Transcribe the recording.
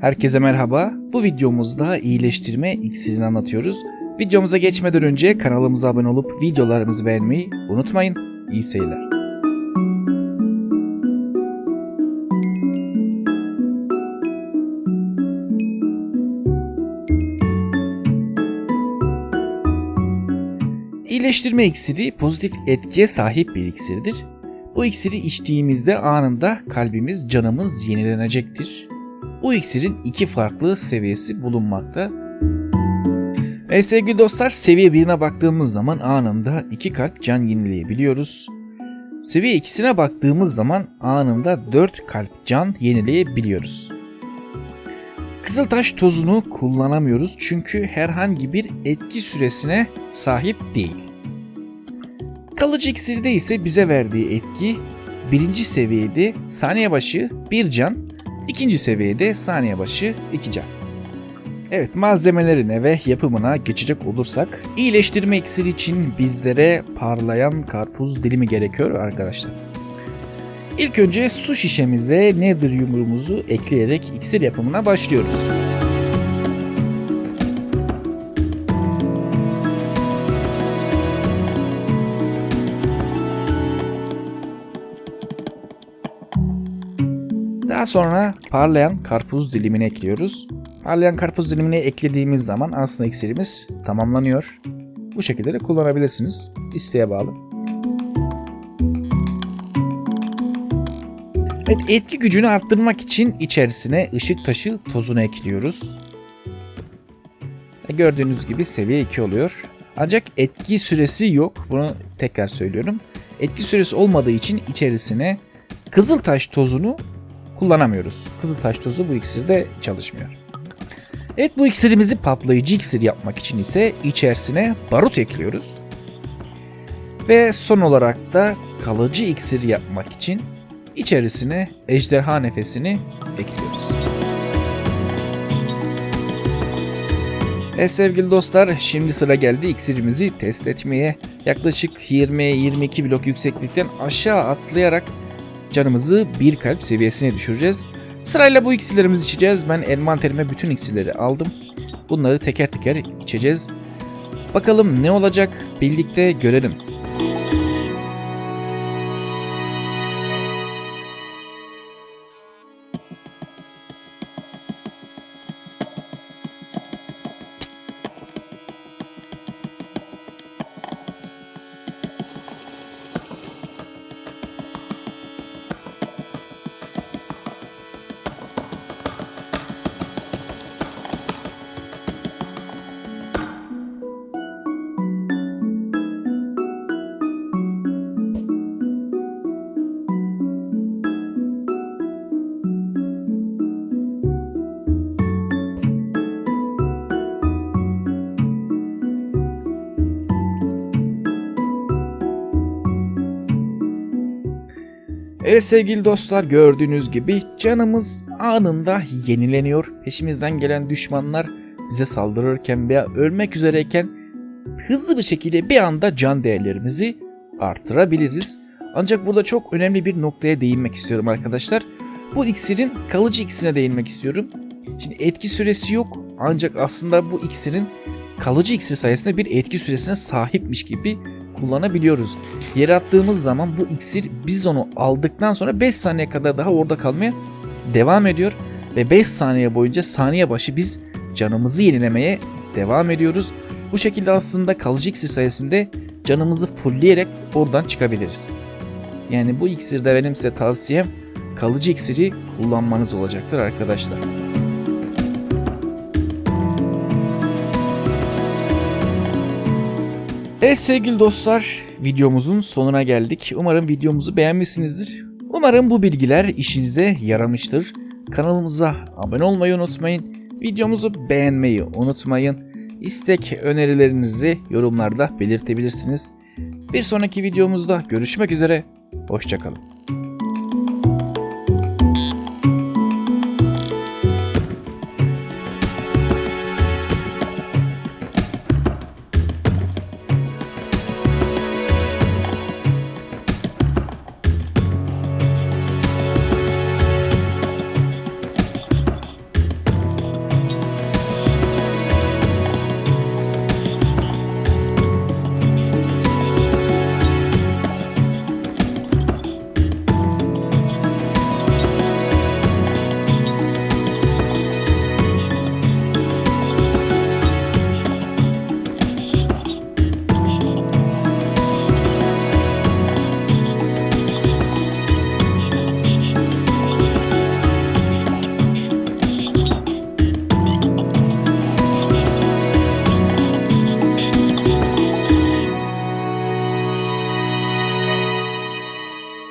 Herkese merhaba. Bu videomuzda iyileştirme iksirini anlatıyoruz. Videomuza geçmeden önce kanalımıza abone olup videolarımızı beğenmeyi unutmayın. İyi seyirler. İyileştirme iksiri pozitif etkiye sahip bir iksirdir. Bu iksiri içtiğimizde anında kalbimiz, canımız yenilenecektir. Bu iksirin iki farklı seviyesi bulunmakta. Ve sevgili dostlar seviye 1'ine baktığımız zaman anında iki kalp can yenileyebiliyoruz. Seviye 2'sine baktığımız zaman anında 4 kalp can yenileyebiliyoruz. Kızıltaş tozunu kullanamıyoruz çünkü herhangi bir etki süresine sahip değil. Kalıcı iksirde ise bize verdiği etki birinci seviyede saniye başı 1 can, ikinci seviyede saniye başı 2 can. Evet malzemelerine ve yapımına geçecek olursak iyileştirme iksiri için bizlere parlayan karpuz dilimi gerekiyor arkadaşlar. İlk önce su şişemize nether yumruğumuzu ekleyerek iksir yapımına başlıyoruz. Daha sonra parlayan karpuz dilimini ekliyoruz. Parlayan karpuz dilimini eklediğimiz zaman aslında iksirimiz tamamlanıyor. Bu şekilde de kullanabilirsiniz. İsteğe bağlı. Evet, etki gücünü arttırmak için içerisine ışık taşı tozunu ekliyoruz. Gördüğünüz gibi seviye 2 oluyor. Ancak etki süresi yok. Bunu tekrar söylüyorum. Etki süresi olmadığı için içerisine kızıltaş tozunu kullanamıyoruz. Kızıltaş tozu bu iksirde çalışmıyor. Evet bu iksirimizi patlayıcı iksir yapmak için ise içerisine barut ekliyoruz. Ve son olarak da kalıcı iksir yapmak için içerisine ejderha nefesini ekliyoruz. Evet sevgili dostlar şimdi sıra geldi iksirimizi test etmeye. Yaklaşık 20-22 blok yükseklikten aşağı atlayarak canımızı bir kalp seviyesine düşüreceğiz. Sırayla bu iksirlerimizi içeceğiz. Ben envanterime bütün iksirleri aldım. Bunları teker teker içeceğiz. Bakalım ne olacak birlikte görelim. Evet sevgili dostlar gördüğünüz gibi canımız anında yenileniyor. Peşimizden gelen düşmanlar bize saldırırken veya ölmek üzereyken hızlı bir şekilde bir anda can değerlerimizi artırabiliriz. Ancak burada çok önemli bir noktaya değinmek istiyorum arkadaşlar. Bu iksirin kalıcı iksirine değinmek istiyorum. Şimdi etki süresi yok ancak aslında bu iksirin kalıcı iksir sayesinde bir etki süresine sahipmiş gibi kullanabiliyoruz. Yere attığımız zaman bu iksir biz onu aldıktan sonra 5 saniye kadar daha orada kalmaya devam ediyor. Ve 5 saniye boyunca saniye başı biz canımızı yenilemeye devam ediyoruz. Bu şekilde aslında kalıcı iksir sayesinde canımızı fullleyerek oradan çıkabiliriz. Yani bu iksirde benim size tavsiyem kalıcı iksiri kullanmanız olacaktır arkadaşlar. Evet sevgili dostlar videomuzun sonuna geldik. Umarım videomuzu beğenmişsinizdir. Umarım bu bilgiler işinize yaramıştır. Kanalımıza abone olmayı unutmayın. Videomuzu beğenmeyi unutmayın. İstek önerilerinizi yorumlarda belirtebilirsiniz. Bir sonraki videomuzda görüşmek üzere. Hoşçakalın.